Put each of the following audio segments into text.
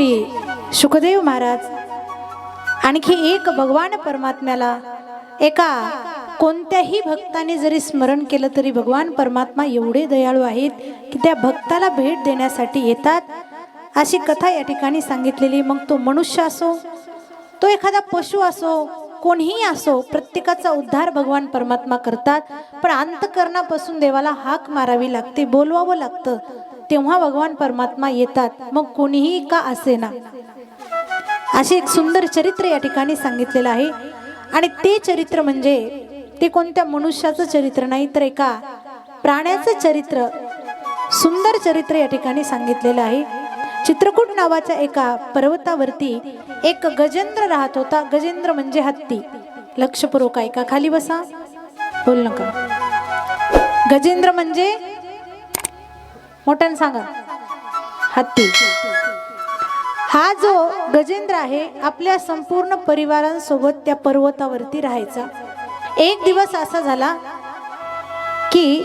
श्री सुखदेव महाराज. आणखी एक भगवान परमात्म्याला एका कोणत्याही भक्ताने जरी स्मरण केलं तरी भगवान परमात्मा एवढे दयाळू आहेत की त्या भक्ताला भेट देण्यासाठी येतात. अशी कथा या ठिकाणी सांगितलेली. मग तो मनुष्य असो तो एखादा पशु असो कोणीही असो प्रत्येकाचा उद्धार भगवान परमात्मा करतात. पण अंतकरणापासून देवाला हाक मारावी लागते बोलवावं लागतं. तेव्हा भगवान परमात्मा येतात. मग कोणीही का असेना? असे एक सुंदर चरित्र या ठिकाणी सांगितलेलं आहे. आणि ते चरित्र म्हणजे ते कोणत्या मनुष्याचं चरित्र नाही तर एका प्राण्याचं चरित्र सुंदर चरित्र या ठिकाणी सांगितलेलं आहे. चित्रकूट नावाच्या एका पर्वतावरती एक गजेंद्र राहत होता. गजेंद्र म्हणजे हत्ती. लक्षपूर्वक ऐका. खाली बसा. बोल नका. गजेंद्र म्हणजे मोठ्यानं सांगा. हत्ती. हा जो गजेंद्र आहे आपल्या संपूर्ण परिवारांसोबत त्या पर्वतावरती राहायचा. एक दिवस असा झाला की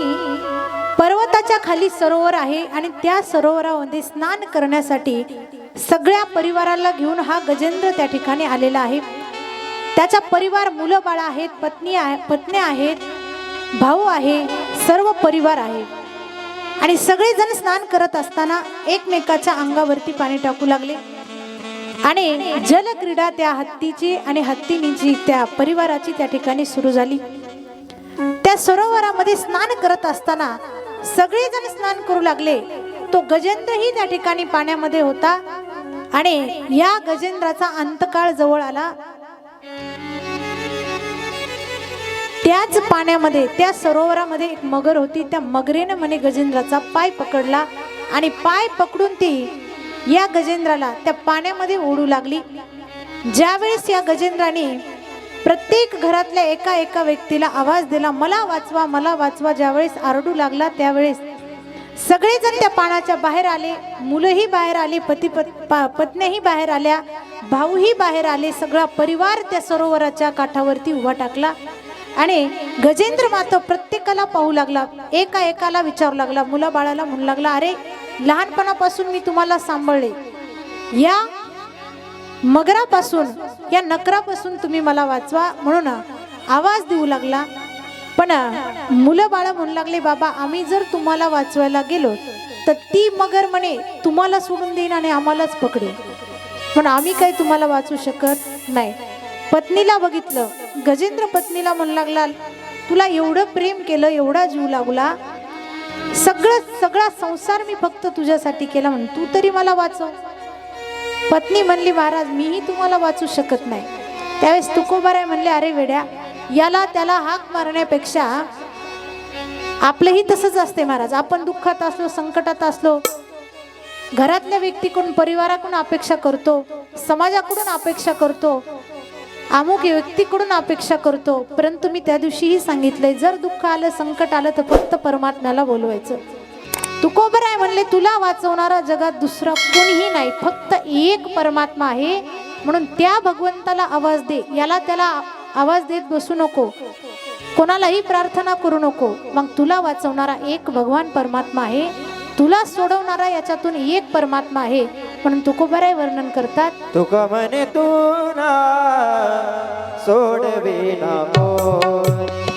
पर्वताच्या खाली सरोवर आहे आणि त्या सरोवरामध्ये स्नान करण्यासाठी सगळ्या परिवाराला घेऊन हा गजेंद्र त्या ठिकाणी आलेला आहे. त्याचा परिवार मुलं बाळ आहेत पत्नी आहे पत्नी आहेत भाऊ आहे सर्व परिवार आहे. आणि सगळेजण स्नान करत असताना एकमेकाच्या अंगावरती पाणी टाकू लागले. आणि जलक्रीडा त्या हत्तीची आणि हत्तीनीची त्या परिवाराची त्या ठिकाणी सुरू झाली. त्या सरोवरामध्ये स्नान करत असताना सगळेजण स्नान करू लागले. तो गजेंद्रही त्या ठिकाणी पाण्यामध्ये होता आणि या गजेंद्राचा अंतकाळ जवळ आला. त्याच पाण्यामध्ये त्या सरोवरामध्ये एक मगर होती. त्या मगरेनं म्हणे गजेंद्राचा पाय पकडला आणि पाय पकडून ती या गजेंद्राला त्या पाण्यामध्ये ओढू लागली. ज्यावेळेस या गजेंद्राने प्रत्येक घरातल्या एका एका व्यक्तीला आवाज दिला मला वाचवा मला वाचवा ज्यावेळेस आरडू लागला त्यावेळेस सगळेजण त्या पाण्याच्या बाहेर आले. मुलंही बाहेर आली पती पत पा- पत्नीही बाहेर आल्या भाऊही बाहेर आले. सगळा परिवार त्या सरोवराच्या काठावरती उभा टाकला. आणि गजेंद्र मात्र प्रत्येकाला पाहू लागला एका एकाला विचारू लागला मुला बाळाला म्हणू लागला अरे लहानपणापासून मी तुम्हाला सांभाळले. या मगरापासून या नकरापासून तुम्ही मला वाचवा म्हणून आवाज देऊ लागला. पण मुलं बाळ म्हणू लागले बाबा आम्ही जर तुम्हाला वाचवायला गेलो तर ती मगर म्हणे तुम्हाला सोडून देईन आणि आम्हालाच पकडेल. पण आम्ही काही तुम्हाला वाचू शकत नाही. पत्नीला बघितलं. गजेंद्र पत्नीला म्हणू लागला तुला एवढं प्रेम केलं एवढा जीव लागला सगळं सगळा संसार मी फक्त तुझ्यासाठी केला म्हणून तू तरी मला वाचव. पत्नी म्हणली महाराज मीही तुम्हाला वाचू शकत नाही. त्यावेळेस तुकोबाराय म्हणले अरे वेड्या याला त्याला हाक मारण्यापेक्षा आपलंही तसंच असते महाराज. आपण दुःखात असलो संकटात असलो घरातल्या व्यक्तीकडून परिवाराकडून अपेक्षा करतो समाजाकडून अपेक्षा करतो अमुक व्यक्तीकडून अपेक्षा करतो परंतु मी त्या दिवशीही सांगितलंय जर दुःख आलं संकट आलं तर फक्त परमात्म्याला बोलवायचं. तुकोबराय म्हणले तुला वाचवणारा जगात दुसरा कोणीही नाही फक्त एक परमात्मा आहे. म्हणून त्या भगवंताला आवाज दे याला त्याला आवाज देत बसू नको. कोणालाही प्रार्थना करू नको. मग तुला वाचवणारा एक भगवान परमात्मा आहे. तुला सोडवणारा याच्यातून एक परमात्मा आहे. म्हणून तुकोबराय वर्णन करतात? तुक म्हणे तू ना सोडविना ना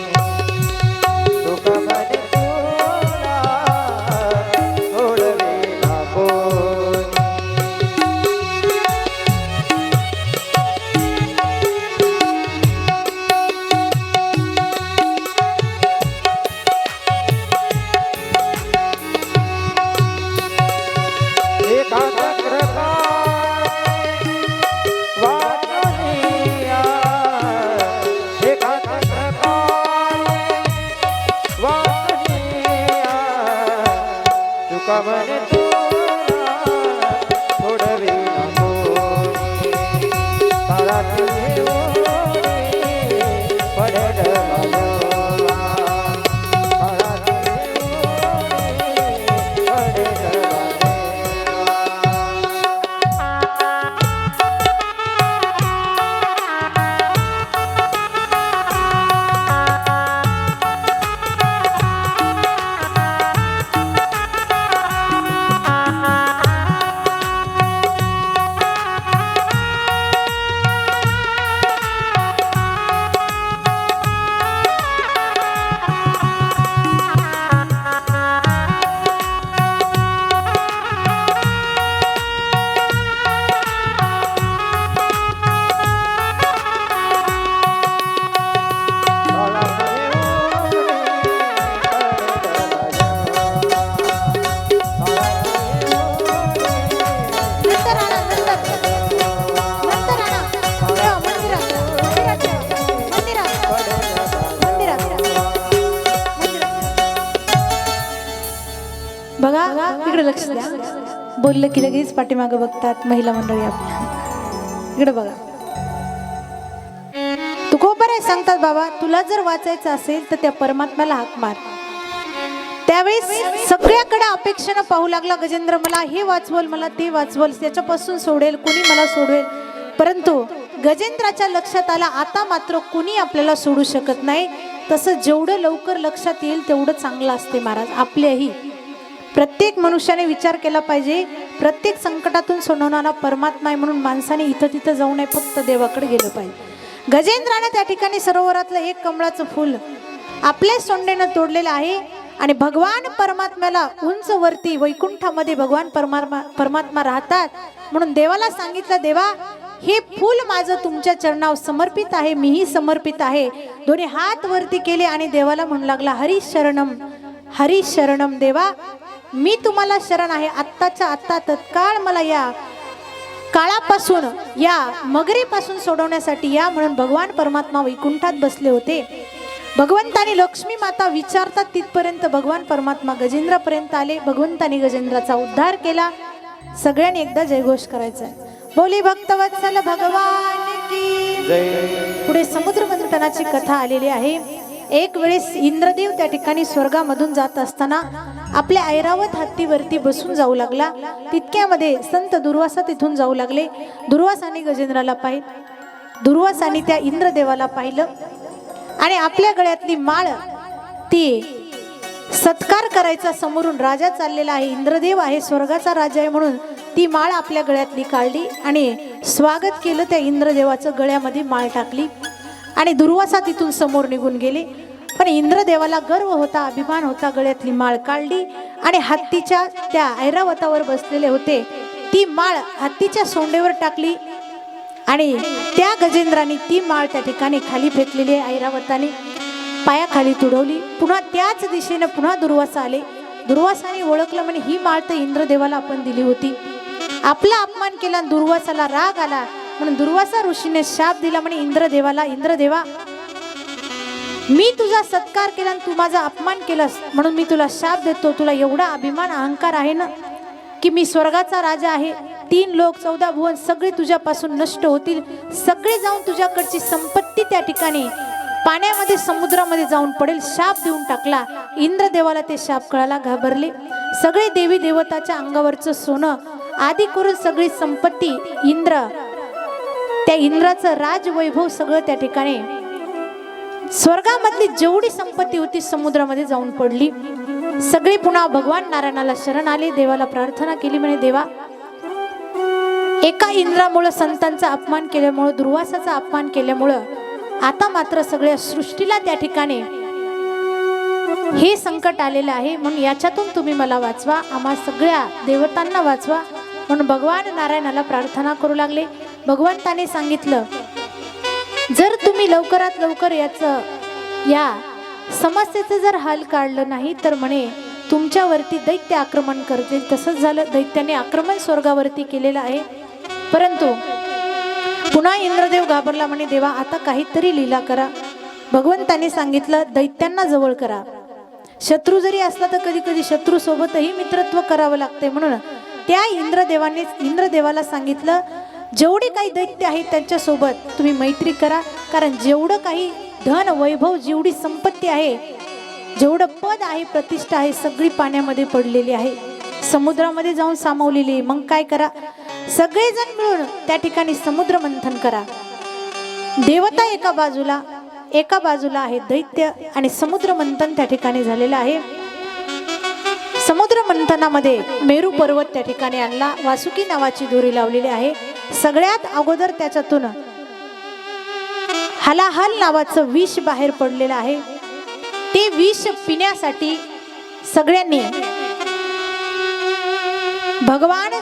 come on. बोललं की लगेच पाठीमागं बघतात महिला मंडळी आपल्या इकडे बघा. तुकोबर आहे सांगतात बाबा. तुला जर वाचायचं असेल तर त्या परमात्म्याला हाक मार. त्यावेळेस सगळ्याकडे अपेक्षेनं पाहू लागला गजेंद्र मला हे वाचवल मला ते वाचवल त्याच्यापासून सोडेल कुणी मला सोडवेल परंतु गजेंद्राच्या लक्षात आला आता मात्र कुणी आपल्याला सोडू शकत नाही. तसं जेवढं लवकर लक्षात येईल तेवढं चांगलं असते महाराज. आपल्याही प्रत्येक मनुष्याने विचार केला पाहिजे प्रत्येक संकटातून सोडवणारा परमात्मा आहे म्हणून माणसाने इथं तिथं जाऊ नये फक्त देवाकडे गेलं पाहिजे. गजेंद्राने त्या ठिकाणी सरोवरातलं एक कमळाचं फुल आपल्या सोंडेनं तोडलेलं आहे आणि भगवान परमात्म्याला उंच वरती वैकुंठामध्ये भगवान परमात्मा परमात्मा राहतात म्हणून देवाला सांगितलं देवा हे फूल माझं तुमच्या चरणावर समर्पित आहे मीही समर्पित आहे. दोन्ही हात वरती केले आणि देवाला म्हणू लागला हरी शरणम हरी शरणम देवा मी तुम्हाला शरण आहे. आत्ताच्या आत्ता तत्काळ मला या काळापासून या मगरीपासून सोडवण्यासाठी या म्हणून भगवान परमात्मा वैकुंठात बसले होते. भगवंताने लक्ष्मी माता विचारतात तिथपर्यंत भगवान परमात्मा गजेंद्रापर्यंत आले. भगवंतानी गजेंद्राचा उद्धार केला. सगळ्यांनी एकदा जयघोष करायचा आहे. बोली भक्तवत्सल भगवान की पुढे समुद्र मंथनाची कथा आलेली आहे. एक वेळेस इंद्रदेव त्या ठिकाणी स्वर्गामधून जात असताना आपल्या ऐरावत हत्तीवरती बसून जाऊ लागला. तितक्यामध्ये संत दुर्वासा तिथून जाऊ लागले. दुर्वासाने गजेंद्राला पाहिलं. दुर्वासाने त्या इंद्रदेवाला पाहिलं. आणि आपल्या गळ्यातली माळ ती सत्कार करायचा समोरून राजा चाललेला आहे. इंद्रदेव आहे स्वर्गाचा राजा आहे म्हणून ती माळ आपल्या गळ्यातली काढली आणि स्वागत केलं त्या इंद्रदेवाचं गळ्यामध्ये माळ टाकली. आणि दुर्वासा तिथून समोर निघून गेले. पण इंद्रदेवाला गर्व होता अभिमान होता गळ्यातली माळ काढली आणि हत्तीच्या त्या ऐरावतावर बसलेले होते. ती माळ हत्तीच्या सोंडेवर टाकली आणि त्या गजेंद्राने ती माळ त्या ठिकाणी खाली फेकलेली आहे ऐरावताने पायाखाली तुडवली. पुन्हा त्याच दिशेनं पुन्हा दुर्वासा आले. दुर्वासाने ओळखलं म्हणे ही माळ तर इंद्रदेवाला आपण दिली होती. आपला अपमान केला आणि दुर्वासाला राग आला. म्हणून दुर्वासा ऋषीने शाप दिला म्हणे इंद्रदेवाला इंद्रदेवा मी तुझा सत्कार केला आणि तू माझा अपमान केलास. म्हणून मी तुला शाप देतो. तुला एवढा अभिमान अहंकार आहे ना की मी स्वर्गाचा राजा आहे. तीन लोक चौदा भुवन सगळे तुझ्यापासून नष्ट होतील. सगळे जाऊन तुझ्याकडची संपत्ती त्या ठिकाणी पाण्यामध्ये समुद्रामध्ये जाऊन पडेल. शाप देऊन टाकला. इंद्रदेवाला ते शाप कळायला घाबरले. सगळे देवी देवताच्या अंगावरचं सोनं आदी करून सगळी संपत्ती इंद्र त्या इंद्राचं राजवैभव सगळं त्या ठिकाणी स्वर्गामधली जेवढी संपत्ती होती समुद्रामध्ये जाऊन पडली. सगळे पुन्हा भगवान नारायणाला शरण आले देवाला प्रार्थना केली म्हणे देवा एका इंद्रामुळं संतांचा अपमान केल्यामुळं दुर्वासाचा अपमान केल्यामुळं आता मात्र सगळ्या सृष्टीला त्या ठिकाणी हे संकट आलेलं आहे. म्हणून याच्यातून तुम्ही मला वाचवा आम्हा सगळ्या देवतांना वाचवा. म्हणून भगवान नारायणाला प्रार्थना करू लागले. भगवंताने सांगितलं जर तुम्ही लवकरात लवकर याचं या समस्येचं जर हल काढलं नाही तर म्हणे तुमच्यावरती दैत्य आक्रमण करते तसंच झालं दैत्याने आक्रमण स्वर्गावरती केलेलं आहे. परंतु पुन्हा इंद्रदेव घाबरला म्हणे देवा आता काहीतरी लीला करा. भगवंताने सांगितलं दैत्यांना जवळ करा. शत्रू जरी असला तर कधी कधी शत्रू सोबतही मित्रत्व करावं लागते. म्हणून त्या इंद्रदेवाने इंद्रदेवाला सांगितलं जेवढे काही दैत्य आहेत त्यांच्यासोबत तुम्ही मैत्री करा. कारण जेवढं काही धन वैभव जेवढी संपत्ती आहे जेवढं पद आहे प्रतिष्ठा आहे सगळी पाण्यामध्ये पडलेली आहे. समुद्रामध्ये जाऊन सामावलेली मग काय करा? सगळेजण मिळून त्या ठिकाणी समुद्र मंथन करा. देवता एका बाजूला एका बाजूला आहे दैत्य आणि समुद्र मंथन त्या ठिकाणी झालेलं आहे. समुद्र मंथनामध्ये मेरू पर्वत त्या ठिकाणी आणला. वासुकी नावाची दोरी लावलेली आहे. सगळ्यात अगोदर त्याच्यातून हलाहल नावाचं विष बाहेर पडलेलं आहे. ते विष पिण्यासाठी सगळ्यांनी भगवान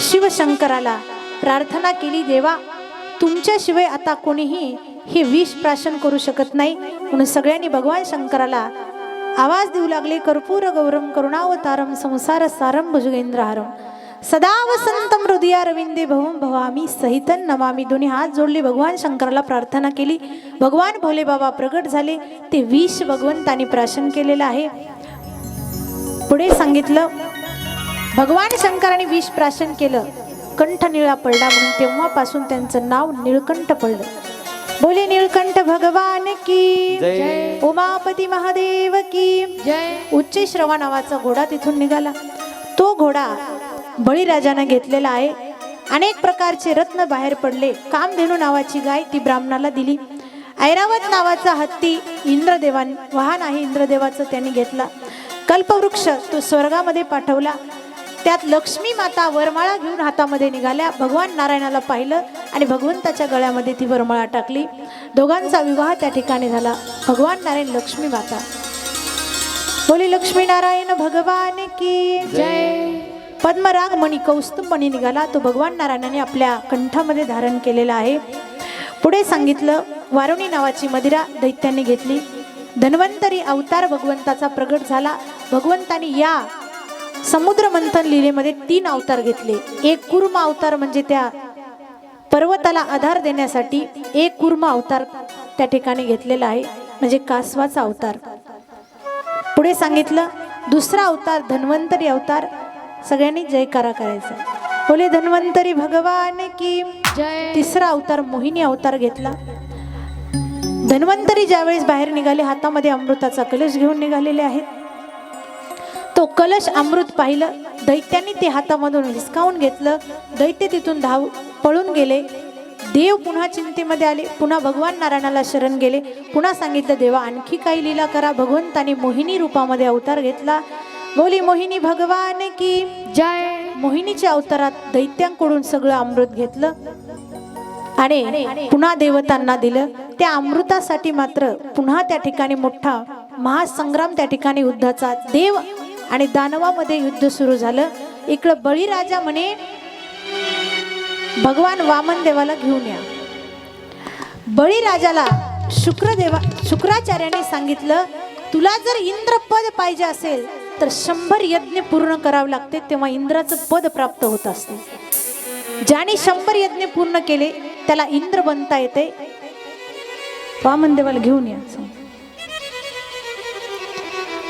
शिवशंकराला प्रार्थना केली देवा तुमच्याशिवाय आता कोणीही हे विष प्राशन करू शकत नाही. म्हणून सगळ्यांनी भगवान शंकराला आवाज देऊ लागले कर्पूर गौरम करुणावतारम संसार सारम भुजगेंद्रहारम सदा वसंतम हृदया रविंदे भवम भवामी सहितन नमामी. दोन्ही हात जोडले भगवान शंकराला प्रार्थना केली. भगवान भोले बाबा प्रगट झाले. ते विष भगवंतानी प्राशन केलेलं आहे. पुढे सांगितलं भगवान शंकराने विष प्राशन केलं. कंठ निळा पडला म्हणून तेव्हापासून त्यांचं नाव निळकंठ पडलं. बोले निळकंठ भगवान की जय. उमापती महादेव की? जय. उच्च श्रवा नावाचा घोडा तिथून निघाला. तो घोडा बळीराजानं घेतलेला आहे. अनेक प्रकारचे रत्न बाहेर पडले. कामधेनू नावाची गाय ती ब्राह्मणाला दिली. ऐरावत नावाचा हत्ती इंद्रदेवान वाहन आहे इंद्रदेवाचं त्यांनी घेतला. कल्पवृक्ष तो स्वर्गामध्ये पाठवला. त्यात लक्ष्मी माता वरमाळा घेऊन हातामध्ये निघाल्या. भगवान नारायणाला पाहिलं आणि भगवंताच्या गळ्यामध्ये ती वरमाळा टाकली. दोघांचा विवाह त्या ठिकाणी झाला. भगवान नारायण लक्ष्मी माता. बोली लक्ष्मी नारायण भगवान की जय. पद्मराग मणी कौस्तुभ मणी निघाला. तो भगवान नारायणाने आपल्या कंठामध्ये धारण केलेला आहे. पुढे सांगितलं वारुणी नावाची मदिरा दैत्याने घेतली. धन्वंतरी अवतार भगवंताचा प्रगट झाला. भगवंतानी या समुद्र मंथन लीलेमध्ये तीन अवतार घेतले. एक कुर्म अवतार म्हणजे त्या पर्वताला आधार देण्यासाठी एक कुर्म अवतार त्या ठिकाणी घेतलेला आहे. म्हणजे कासवाचा अवतार. पुढे सांगितलं दुसरा अवतार धन्वंतरी अवतार. सगळ्यांनी जयकारा करायचा. बोले धन्वंतरी भगवान की जय. तिसरा अवतार मोहिनी अवतार घेतला. धन्वंतरी ज्यावेळेस बाहेर निघाले हातामध्ये अमृताचा कलश घेऊन निघालेले आहेत. तो कलश अमृत पाहिलं. दैत्यांनी ते हातामधून हिसकावून घेतलं. दैत्य तिथून धाव पळून गेले. देव पुन्हा चिंतेमध्ये आले. पुन्हा भगवान नारायणाला शरण गेले. पुन्हा सांगितलं देवा आणखी काही लीला करा. भगवंतानी मोहिनी रूपामध्ये अवतार घेतला. बोली मोहिनी भगवान की जय. मोहिनीच्या अवतारात दैत्यांकडून सगळं अमृत घेतलं आणि पुन्हा देवतांना दिलं. त्या अमृतासाठी मात्र पुन्हा त्या ठिकाणी मोठा महासंग्राम त्या ठिकाणी युद्धाचा देव आणि दानवामध्ये युद्ध सुरू झालं. इकडं बळीराजा म्हणे भगवान वामन देवाला घेऊन या. बळीराजाला शुक्रदेवा शुक्राचार्याने सांगितलं तुला जर इंद्रपद पाहिजे असेल तर शंभर यज्ञ पूर्ण करावे लागते तेव्हा इंद्राचं पद प्राप्त होत असते. ज्याने शंभर यज्ञ पूर्ण केले त्याला इंद्र बनता येते. वामन देवाला घेऊन या.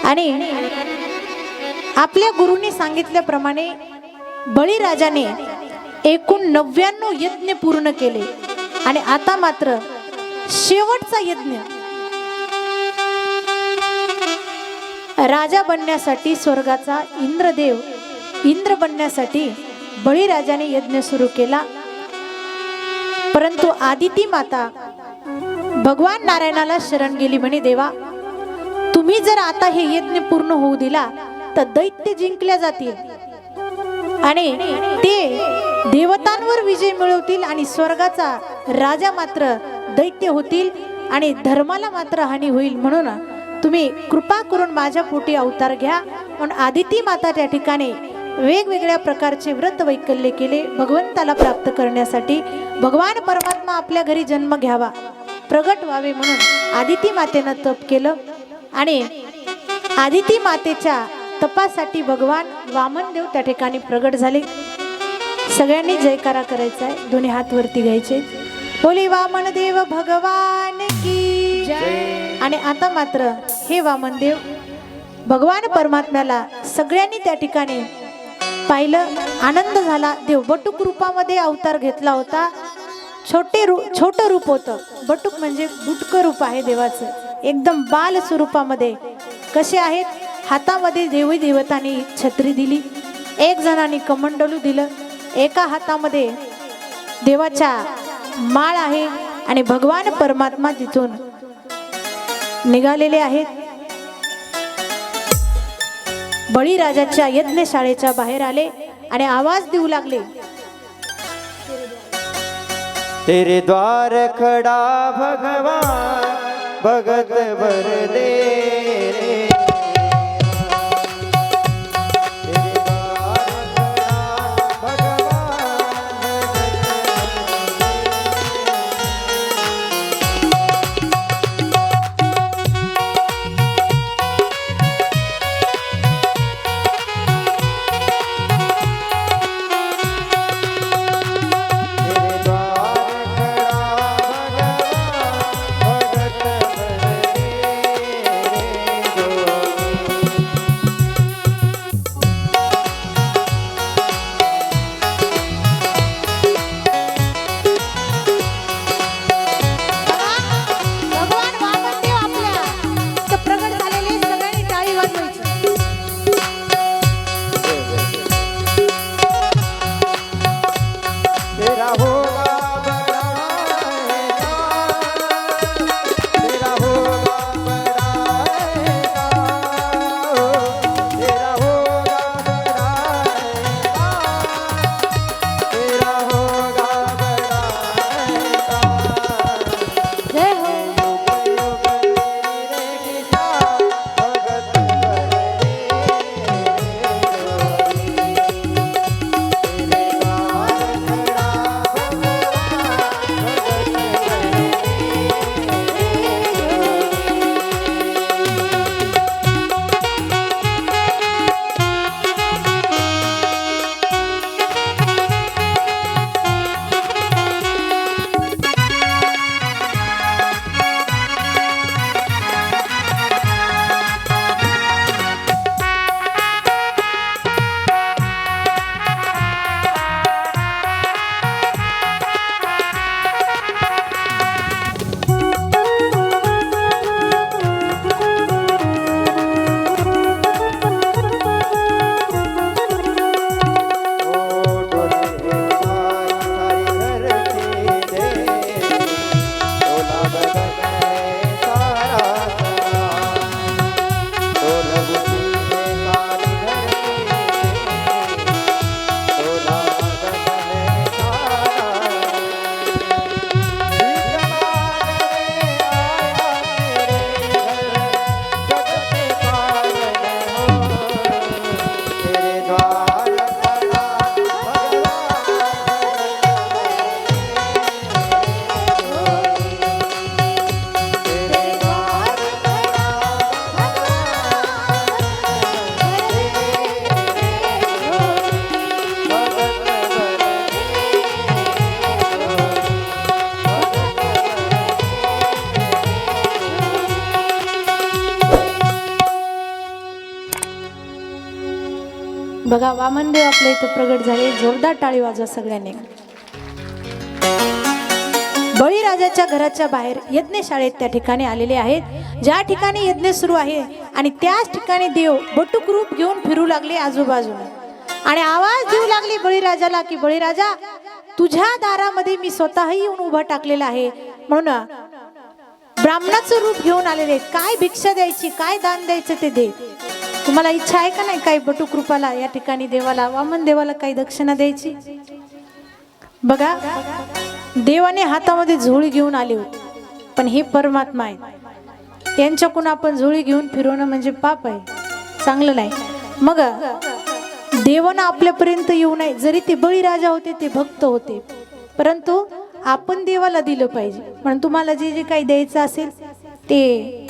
आणि आपल्या गुरुंनी सांगितल्याप्रमाणे बळीराजाने एकूण नव्याण्णव यज्ञ पूर्ण केले. आणि आता मात्र शेवटचा यज्ञ राजा बनण्यासाठी स्वर्गाचा इंद्रदेव इंद्र बनण्यासाठी बळीराजाने यज्ञ सुरू केला. परंतु आदिती माता भगवान नारायणाला शरण गेली म्हणे देवा तुम्ही जर आता हे यज्ञ पूर्ण होऊ दिला तर दैत्य जिंकल्या जातील. आणि ते देवतांवर विजय मिळवतील आणि स्वर्गाचा राजा मात्र दैत्य होतील आणि धर्माला मात्र हानी होईल म्हणून तुम्ही कृपा करून माझ्या पोटी अवतार घ्या. म्हणून आदिती माता त्या ठिकाणी वेगवेगळ्या प्रकारचे व्रत वैकल्य केले. भगवंताला प्राप्त करण्यासाठी भगवान परमात्मा आपल्या घरी जन्म घ्यावा प्रगट व्हावे म्हणून आदिती मातेनं तप केलं. आणि आदिती मातेच्या तपासाठी भगवान वामनदेव त्या ठिकाणी प्रगट झाले. सगळ्यांनी जयकारा करायचा आहे. दोन्ही हात वरती घ्यायचे. बोले वामनदेव भगवान की जय. आणि आता मात्र हे वामनदेव भगवान परमात्म्याला सगळ्यांनी त्या ठिकाणी पाहिलं. आनंद झाला. देव बटुक रूपामध्ये अवतार घेतला होता. छोटे रू छोटं रूप होतं. बटुक म्हणजे बुटकं रूप आहे देवाचं. एकदम बाल स्वरूपामध्ये कसे आहेत? हातामध्ये देवी देवतांनी छत्री दिली. एक जणांनी कमंडलू दिलं. एका हातामध्ये देवाच्या माळ आहे आणि भगवान परमात्मा तिथून निघालेले आहेत. बळीराजाच्या यज्ञशाळेच्या बाहेर आले आणि आवाज देऊ लागले. तेरे द्वार खड़ा भगवान भगत भर बघा आपल्या इथं प्रगट झाले. जोरदार टाळी वाजवा सगळ्यांनी. बळीराजाच्या घराच्या बाहेर यज्ञशाळेत त्या ठिकाणी आलेले आहेत. ज्या ठिकाणी यज्ञ सुरू आहे आणि त्याच ठिकाणी देव बटुक रूप घेऊन फिरू लागले आजूबाजूला. आणि आवाज देऊ लागले बळीराजाला की बळीराजा तुझ्या दारामध्ये मी स्वतःही येऊन उभा टाकलेला आहे. म्हणून ब्राह्मणाचं रूप घेऊन आलेले काय भिक्षा द्यायची काय दान द्यायचं ते दे तुम्हाला इच्छा आहे का नाही काही बटू कृपाला या ठिकाणी देवाला वामन देवाला काही दक्षिणा द्यायची? बघा देवाने हातामध्ये झोळी घेऊन आले होते पण हे परमात्मा आहेत. यांच्याकडून आपण झोळी घेऊन फिरवणं म्हणजे पाप आहे चांगलं नाही. मग देवानं आपल्यापर्यंत येऊ नये जरी ते बळीराजा होते ते भक्त होते परंतु आपण देवाला दिलं पाहिजे. म्हणून तुम्हाला जे जे काही द्यायचं असेल ते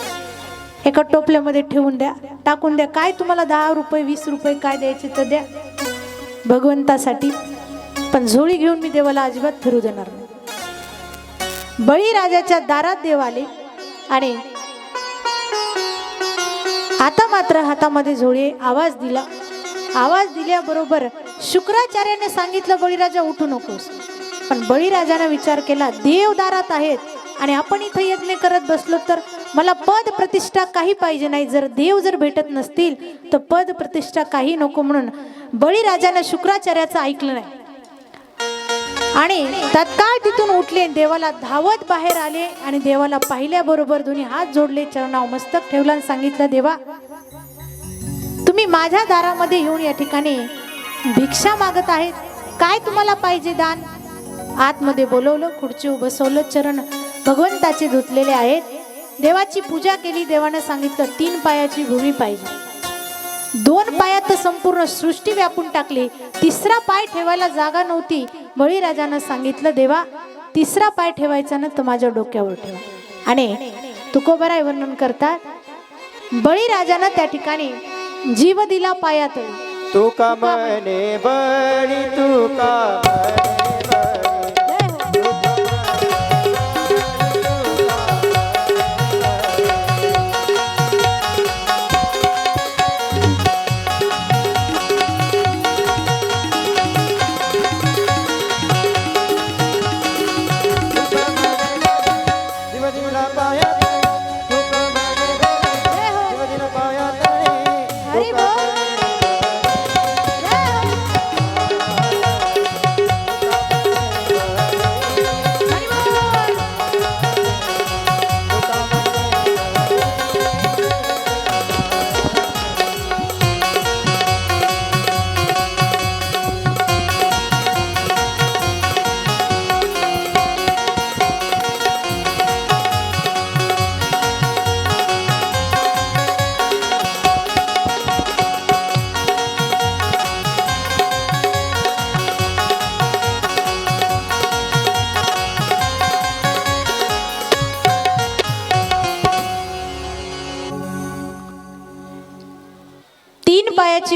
एका टोपल्यामध्ये ठेवून द्या. टाकून द्या. काय तुम्हाला दहा रुपये वीस रुपये काय द्यायचे तर द्या. भगवंतासाठी. पण झोळी घेऊन मी देवाला अजिबात फिरू देणार नाही. बळीराजाच्या दारात देव आले आणि आता मात्र हातामध्ये झोळी आवाज दिला. आवाज दिल्याबरोबर शुक्राचार्याने सांगितलं बळीराजा उठू नकोस. पण बळीराजाने विचार केला देव दारात आहेत आणि आपण इथं यज्ञ करत बसलो तर मला पद प्रतिष्ठा काही पाहिजे नाही. जर देव जर भेटत नसतील तर पद प्रतिष्ठा काही नको म्हणून बळीराजानं शुक्राचार्याचं ऐकलं नाही. आणि तत्काळ तिथून उठले देवाला धावत बाहेर आले आणि देवाला पाहिल्याबरोबर दोन्ही हात जोडले चरणाव मस्तक ठेवला आणि सांगितलं देवा तुम्ही माझ्या दारामध्ये येऊन या ठिकाणी भिक्षा मागत आहेत. काय तुम्हाला पाहिजे दान? आतमध्ये बोलवलं खुर्ची बसवलं चरण भगवंताचे धुतलेले आहेत. देवाची पूजा केली देवाने सांगितलं तीन पायाची भूमी पाहिजे. दोन पायात संपूर्ण सृष्टी व्यापून टाकली. तिसरा पाय ठेवायला जागा नव्हती. बळीराजानं सांगितलं देवा तिसरा पाय ठेवायचा ना तर माझ्या डोक्यावर ठेवा. आणि तुकोबराय वर्णन करतात बळीराजानं त्या ठिकाणी जीव दिला पायात तू का म्हणे बळी तू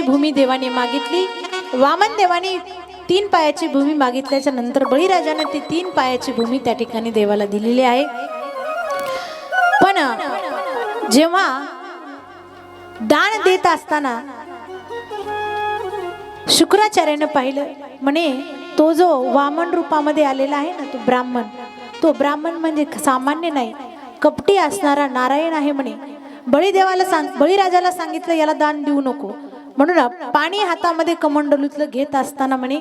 भूमी देवाने मागितली. वामन देवाने तीन पायाची भूमी मागितल्याच्या नंतर बळीराजाने ती तीन पायाची भूमी त्या ठिकाणी देवाला दिलेली आहे. पण जेव्हा दान देत असताना शुक्राचार्यानं पाहिलं म्हणे तो जो वामन रूपामध्ये आलेला आहे ना तो ब्राह्मण तो ब्राह्मण म्हणजे सामान्य नाही कपटी असणारा नारायण आहे म्हणे. बळीदेवाला सांग बळीराजाला सांगितलं याला दान देऊ नको. म्हणून पाणी हातामध्ये कमंडलूतलं घेत असताना म्हणे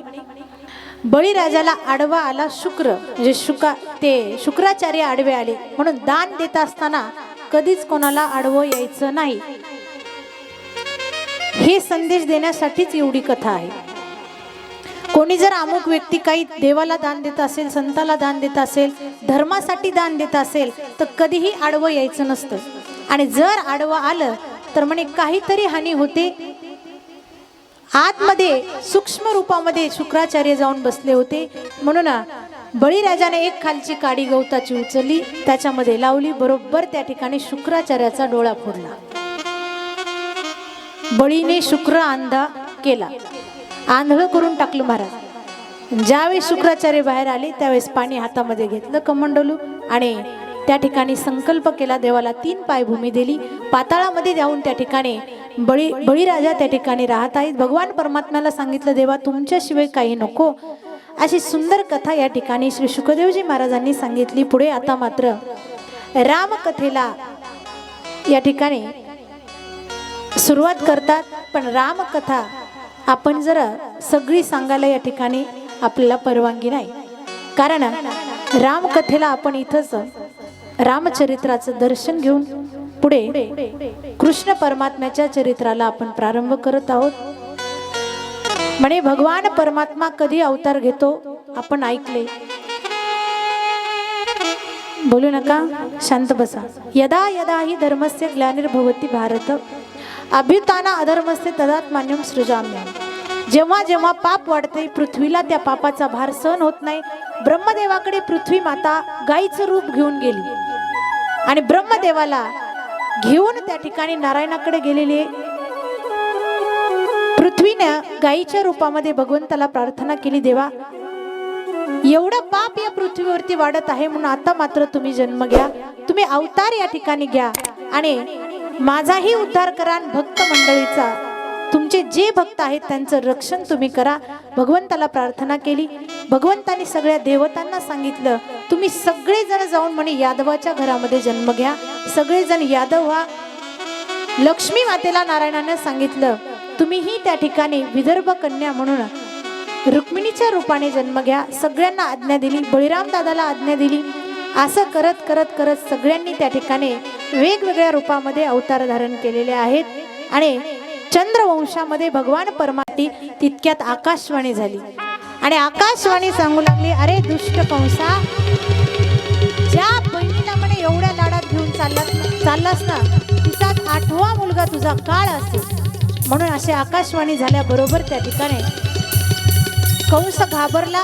बळीराजाला आडवा आला शुक्र म्हणजे शुका ते शुक्राचार्य आडवे आले. म्हणून दान देत असताना कधीच कोणाला आडवं यायचं नाही. हे संदेश देण्यासाठीच एवढी कथा आहे. कोणी जर अमुक व्यक्ती काही देवाला दान देत असेल संताला दान देत असेल धर्मासाठी दान देत असेल तर कधीही आडवं यायचं नसतं. आणि जर आडवं आलं तर म्हणे काहीतरी हानी होते आतमध्ये सूक्ष्म रूपामध्ये शुक्राचार्य जाऊन बसले होते. म्हणून बळीराजाने एक खालची काडी गवताची उचलली त्याच्यामध्ये लावली बरोबर त्या ठिकाणी शुक्राचार्याचा डोळा फोडला. बळीने शुक्र आंधा केला. आंधळ करून टाकलं महाराज. ज्यावेळेस शुक्राचार्य बाहेर आले त्यावेळेस पाणी हातामध्ये घेतलं कमंडलू आणि त्या ठिकाणी संकल्प केला देवाला तीन पायभूमी दिली. पाताळामध्ये जाऊन त्या ठिकाणी बळी बळीराजा त्या ठिकाणी राहत आहेत. भगवान परमात्म्याला सांगितलं देवा तुमच्याशिवाय काही नको. अशी सुंदर कथा या ठिकाणी श्री सुखदेवजी महाराजांनी सांगितली. पुढे आता मात्र रामकथेला या ठिकाणी सुरुवात करतात. पण रामकथा आपण जर सगळी सांगायला या ठिकाणी आपल्याला परवानगी नाही. कारण रामकथेला आपण इथंच रामचरित्राचं दर्शन घेऊन पुढे कृष्ण परमात्म्याच्या चरित्राला आपण प्रारंभ करत आहोत. म्हणे भगवान परमात्मा कधी अवतार घेतो? आपण ऐकले. बोलू नका शांत बसा. यदा यदा ही धर्मस्य ग्लानिर्भवती भारत। अभ्युताना अधर्मस्य तदात्मान्यम सृजाम्य जेव्हा जेव्हा पाप वाढते पृथ्वीला त्या पापाचा भार सहन होत नाही. ब्रह्मदेवाकडे पृथ्वी माता गाईचं रूप घेऊन गेली. आणि ब्रह्मदेवाला घेऊन त्या ठिकाणी नारायणाकडे गेलेली पृथ्वीनं गाईच्या रूपामध्ये भगवंताला प्रार्थना केली देवा एवढं पाप या पृथ्वीवरती वाढत आहे म्हणून आता मात्र तुम्ही जन्म घ्या. तुम्ही अवतार या ठिकाणी घ्या आणि माझाही उद्धार करा भक्त मंडळीचा तुमचे जे भक्त आहेत त्यांचं रक्षण तुम्ही करा. भगवंताला प्रार्थना केली. भगवंताने सगळ्या देवतांना सांगितलं तुम्ही सगळेजण जाऊन म्हणे यादवाच्या घरामध्ये जन्म घ्या. सगळेजण यादव व्हा. लक्ष्मी मातेला नारायणानं सांगितलं तुम्हीही त्या ठिकाणी विदर्भ कन्या म्हणून रुक्मिणीच्या रूपाने जन्म घ्या. सगळ्यांना आज्ञा दिली. बळीराम दादाला आज्ञा दिली. असं करत करत करत सगळ्यांनी त्या ठिकाणी वेगवेगळ्या रूपामध्ये अवतार धारण केलेले आहेत. आणि चंद्रवंशामध्ये भगवान परमाती तितक्यात आकाशवाणी झाली. आणि आकाशवाणी सांगू लागली अरे दुष्ट कंसा ज्या बहिणीला म्हणे एवढ्या लाडात घेऊन चालला चाललास ना तिचा आठवा मुलगा तुझा काळ असेल. म्हणून असे आकाशवाणी झाल्याबरोबर त्या ठिकाणी कंस घाबरला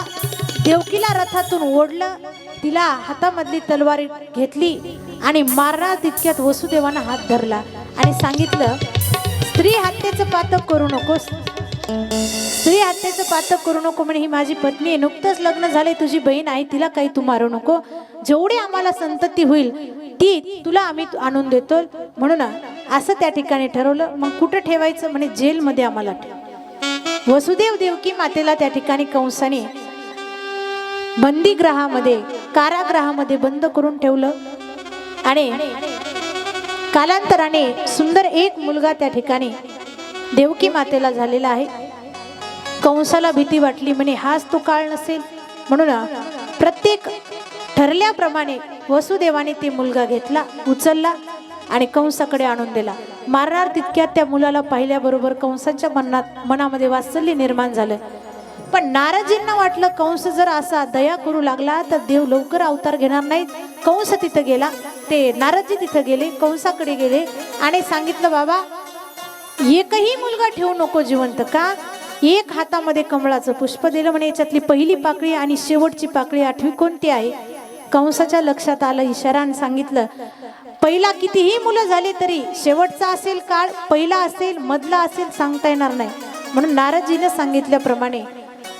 देवकीला रथातून ओढलं तिला हातामधली तलवार घेतली आणि मारणार तितक्यात वसुदेवानं हात धरला आणि सांगितलं स्त्री हत्येचं पातक करू नकोस. स्त्री हत्येचं पातक करू नको म्हणे ही माझी पत्नी आहे. नुकतंच लग्न झाले तुझी बहीण आहे तिला काही तू मारू नको. जेवढी आम्हाला संतती होईल ती तुला आम्ही आणून देतो. म्हणून असं त्या ठिकाणी ठरवलं. मग कुठं ठेवायचं? म्हणे जेलमध्ये आम्हाला ठेव. वसुदेव देवकी मातेला त्या ठिकाणी कंसाने बंदीग्रहामध्ये कारागृहामध्ये बंद करून ठेवलं. आणि कालांतराने सुंदर एक मुलगा त्या ठिकाणी देवकी मातेला झालेला आहे. कंसाला भीती वाटली म्हणे हाच तो काळ नसेल. म्हणून प्रत्येक ठरल्याप्रमाणे वसुदेवाने ते मुलगा घेतला उचलला आणि कंसाकडे आणून दिला. मारणार तितक्यात त्या मुलाला पाहिल्याबरोबर कंसाच्या मनात मनामध्ये वात्सल्य निर्माण झालं. पण नाराजींना वाटलं कंस जर असा दया करू लागला तर देव लवकर अवतार घेणार नाहीत. कंस तिथं गेला. ते नाराजी तिथं गेले कंसाकडे गेले आणि सांगितलं बाबा एकही मुलगा ठेवू नको जिवंत का? एक हातामध्ये कमळाचं पुष्प दिलं म्हणे याच्यातली पहिली पाकळी आणि शेवटची पाकळी आठवी कोणती आहे? कंसाच्या लक्षात आलं इशाराने सांगितलं पहिला कितीही मुलं झाली तरी शेवटचा असेल काळ पहिला असेल मधला असेल सांगता येणार नाही. म्हणून नाराजीनं सांगितल्याप्रमाणे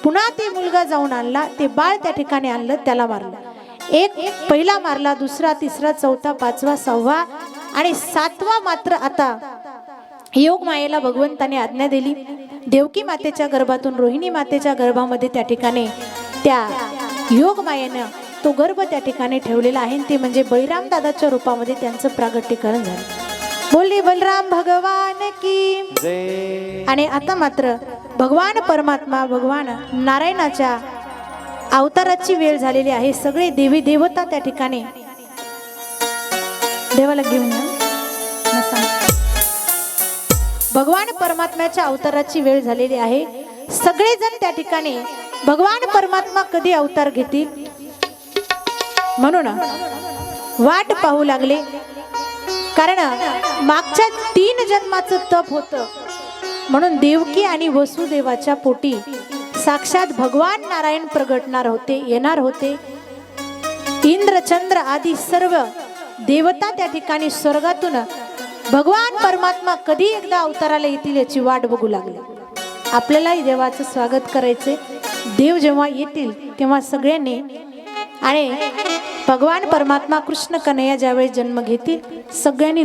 पुन्हा ते मुलगा जाऊन आणला ते बाळ त्या ठिकाणी आणलं त्याला मारलं. एक एक पहिला मारला दुसरा तिसरा चौथा पाचवा सहावा आणि सातवा मात्र आता योग मायेला भगवंताने आज्ञा दिली. देवकी मातेच्या गर्भातून रोहिणी मातेच्या गर्भामध्ये त्या ठिकाणी त्या योग मायेनं तो गर्भ त्या ठिकाणी ठेवलेला आहे ते म्हणजे बळीराम दादाच्या रूपामध्ये त्यांचं प्रागट्यकरण झालं. बोलली बलराम भगवान की. आणि आता मात्र भगवान परमात्मा भगवान नारायणाच्या अवताराची वेळ झालेली आहे. सगळे देवी देवता त्या ठिकाणी देवाला घेऊन. भगवान परमात्म्याच्या अवताराची वेळ झालेली आहे. सगळेजण त्या ठिकाणी भगवान परमात्मा कधी अवतार घेतील? म्हणून वाट पाहू लागले. कारण मागच्या तीन जन्माचं तप होतं. म्हणून देवकी आणि वसुदेवाच्या पोटी साक्षात भगवान नारायण प्रगटणार होते येणार होते. इंद्रचंद्र आदी सर्व देवता त्या ठिकाणी स्वर्गातून भगवान परमात्मा कधी एकदा अवताराला येतील याची वाट बघू लागले. आपल्यालाही देवाचं स्वागत करायचे देव जेव्हा येतील तेव्हा सगळ्यांनी आणि भगवान परमात्मा कृष्ण कन्हैया ज्यावेळी जन्म घेतील सगळ्यांनी